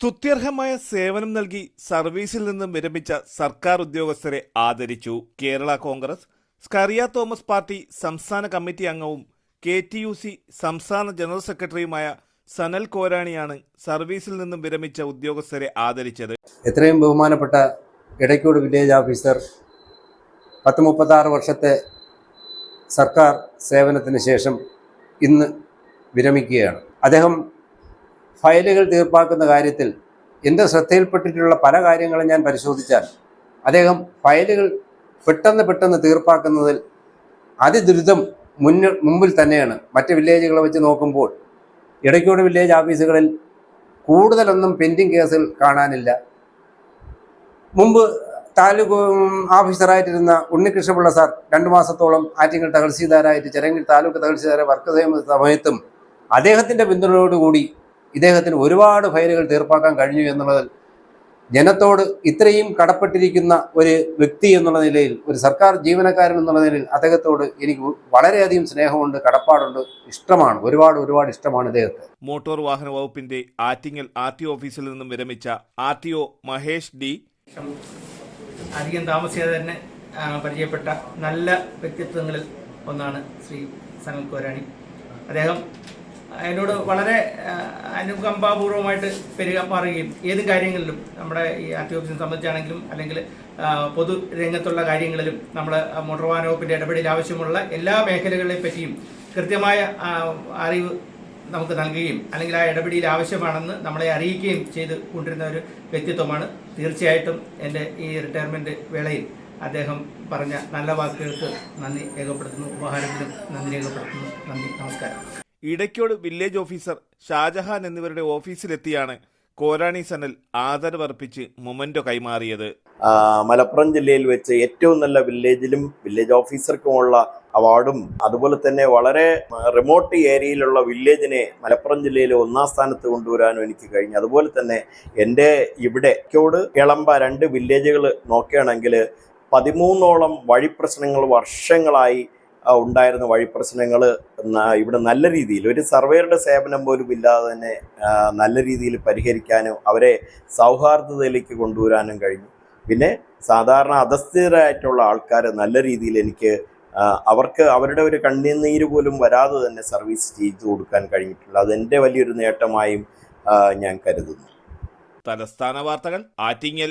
സ്തുത്യർഹമായ സേവനം നൽകി സർവീസിൽ നിന്നും വിരമിച്ച സർക്കാർ ഉദ്യോഗസ്ഥരെ ആദരിച്ചു Kerala Congress Skaria Thomas party സംസ്ഥാന കമ്മിറ്റി അംഗവും കെ ടി യു സി സംസ്ഥാന ജനറൽ സെക്രട്ടറിയുമായ സനൽ കോരാണിയാണ് സർവീസിൽ നിന്നും വിരമിച്ച ഉദ്യോഗസ്ഥരെ ആദരിച്ചത്. എത്രയും ബഹുമാനപ്പെട്ട ഇടയ്ക്കോട് വില്ലേജ് ഓഫീസർ പത്ത് മുപ്പത്താറ് വർഷത്തെ സർക്കാർ സേവനത്തിന് ശേഷം ഇന്ന് വിരമിക്കുകയാണ്. അദ്ദേഹം ഫയലുകൾ തീർപ്പാക്കുന്ന കാര്യത്തിൽ എന്റെ ശ്രദ്ധയിൽപ്പെട്ടിട്ടുള്ള പല കാര്യങ്ങളും ഞാൻ പരിശോധിച്ചാൽ അദ്ദേഹം ഫയലുകൾ പെട്ടെന്ന് പെട്ടെന്ന് തീർപ്പാക്കുന്നതിൽ അതിദുരിതം മുന്നിൽ മുമ്പിൽ തന്നെയാണ്. മറ്റ് വില്ലേജുകളെ വെച്ച് നോക്കുമ്പോൾ ഇടയ്ക്കോട് വില്ലേജ് ഓഫീസുകളിൽ കൂടുതലൊന്നും പെൻഡിങ് കേസുകൾ കാണാനില്ല. മുമ്പ് താലൂക്ക് ഓഫീസറായിട്ടിരുന്ന ഉണ്ണികൃഷ്ണപിള്ള സാർ രണ്ടു മാസത്തോളം ആറ്റിങ്ങൽ തഹസീൽദാരായിട്ട് ചെറങ്ങിൽ താലൂക്ക് തഹസീൽദാരെ വർക്ക് ചെയ്യുന്ന സമയത്തും അദ്ദേഹത്തിന്റെ പിന്തുണയോടുകൂടി ഇദ്ദേഹത്തിന് ഒരുപാട് ഫയലുകൾ തീർപ്പാക്കാൻ കഴിഞ്ഞു എന്നുള്ളതിൽ ജനത്തോട് ഇത്രയും കടപ്പെട്ടിരിക്കുന്ന ഒരു വ്യക്തി എന്നുള്ള നിലയിൽ ഒരു സർക്കാർ ജീവനക്കാരൻ എന്നുള്ള നിലയിൽ അദ്ദേഹത്തോട് എനിക്ക് വളരെയധികം സ്നേഹമുണ്ട് കടപ്പാടുണ്ട് ഇഷ്ടമാണ് ഒരുപാട് ഒരുപാട് ഇഷ്ടമാണ് ഇദ്ദേഹത്തെ. മോട്ടോർ വാഹന വകുപ്പിന്റെ ആറ്റിങ്ങൽ ആർ ടി ഓഫീസിൽ നിന്നും വിരമിച്ച R T O Mahesh D. അധികം താമസിയാതെ തന്നെ പരിചയപ്പെട്ട നല്ല വ്യക്തിത്വങ്ങളിൽ ഒന്നാണ് ശ്രീ സനൽ കോരാണി. അദ്ദേഹം എന്നോട് വളരെ അനുകമ്പാപൂർവമായിട്ട് പെരുമാറുകയും ഏത് കാര്യങ്ങളിലും നമ്മുടെ ഈ ആർ ടി ഓഫീസിനെ സംബന്ധിച്ചാണെങ്കിലും അല്ലെങ്കിൽ പൊതു രംഗത്തുള്ള കാര്യങ്ങളിലും നമ്മുടെ മോട്ടോർ വാഹന വകുപ്പിന്റെ ഇടപെടൽ ആവശ്യമുള്ള എല്ലാ മേഖലകളെ പറ്റിയും കൃത്യമായ അറിവ് നമുക്ക് നൽകുകയും അല്ലെങ്കിൽ ആ ഇടപെടിയിൽ ആവശ്യമാണെന്ന് നമ്മളെ അറിയിക്കുകയും ചെയ്ത് കൊണ്ടിരുന്ന ഒരു വ്യക്തിത്വമാണ്. തീർച്ചയായിട്ടും എന്റെ ഈ റിട്ടയർമെന്റ് വേളയിൽ അദ്ദേഹം പറഞ്ഞ നല്ല വാക്കുകൾക്ക് നന്ദി രേഖപ്പെടുത്തുന്നു. ഉപഹാരത്തിനും നന്ദി രേഖപ്പെടുത്തുന്നു. നന്ദി. നമസ്കാരം. ഇടയ്ക്കോട് വില്ലേജ് ഓഫീസർ ഷാജഹാൻ എന്നിവരുടെ ഓഫീസിലെത്തിയാണ് കോരാണി സനൽ ആദരവർപ്പിച്ച് മൊമെന്റോ കൈമാറിയത്. മലപ്പുറം ജില്ലയിൽ വെച്ച് ഏറ്റവും നല്ല വില്ലേജിലും വില്ലേജ് ഓഫീസർക്കുമുള്ള അവാർഡും അതുപോലെ തന്നെ വളരെ റിമോട്ട് ഏരിയയിലുള്ള വില്ലേജിനെ മലപ്പുറം ജില്ലയിൽ ഒന്നാം സ്ഥാനത്ത് കൊണ്ടുവരാനും എനിക്ക് കഴിഞ്ഞു. അതുപോലെ തന്നെ എന്റെ ഇവിടെ ക്കോട് ഇളമ്പ രണ്ട് വില്ലേജുകൾ നോക്കുകയാണെങ്കിൽ പതിമൂന്നോളം വഴി പ്രശ്നങ്ങൾ വർഷങ്ങളായി ഉണ്ടായിരുന്ന വഴി പ്രശ്നങ്ങൾ ഇവിടെ നല്ല രീതിയിൽ ഒരു സർവേയറുടെ സേവനം പോലും ഇല്ലാതെ തന്നെ നല്ല രീതിയിൽ പരിഹരിക്കാനും അവരെ സൗഹാർദ്ദതയിലേക്ക് കൊണ്ടുവരാനും കഴിഞ്ഞു. പിന്നെ സാധാരണ അധസ്ഥിതരായിട്ടുള്ള ആൾക്കാർ നല്ല രീതിയിൽ എനിക്ക് അവർക്ക് അവരുടെ ഒരു കണ്ണുനീര് പോലും വരാതെ തന്നെ സർവീസ് ചെയ്തു കൊടുക്കാൻ കഴിഞ്ഞിട്ടുള്ളത് അതെന്റെ വലിയൊരു നേട്ടമായും ഞാൻ കരുതുന്നു. തലസ്ഥാന വാർത്തകൾ ആറ്റിങ്ങൽ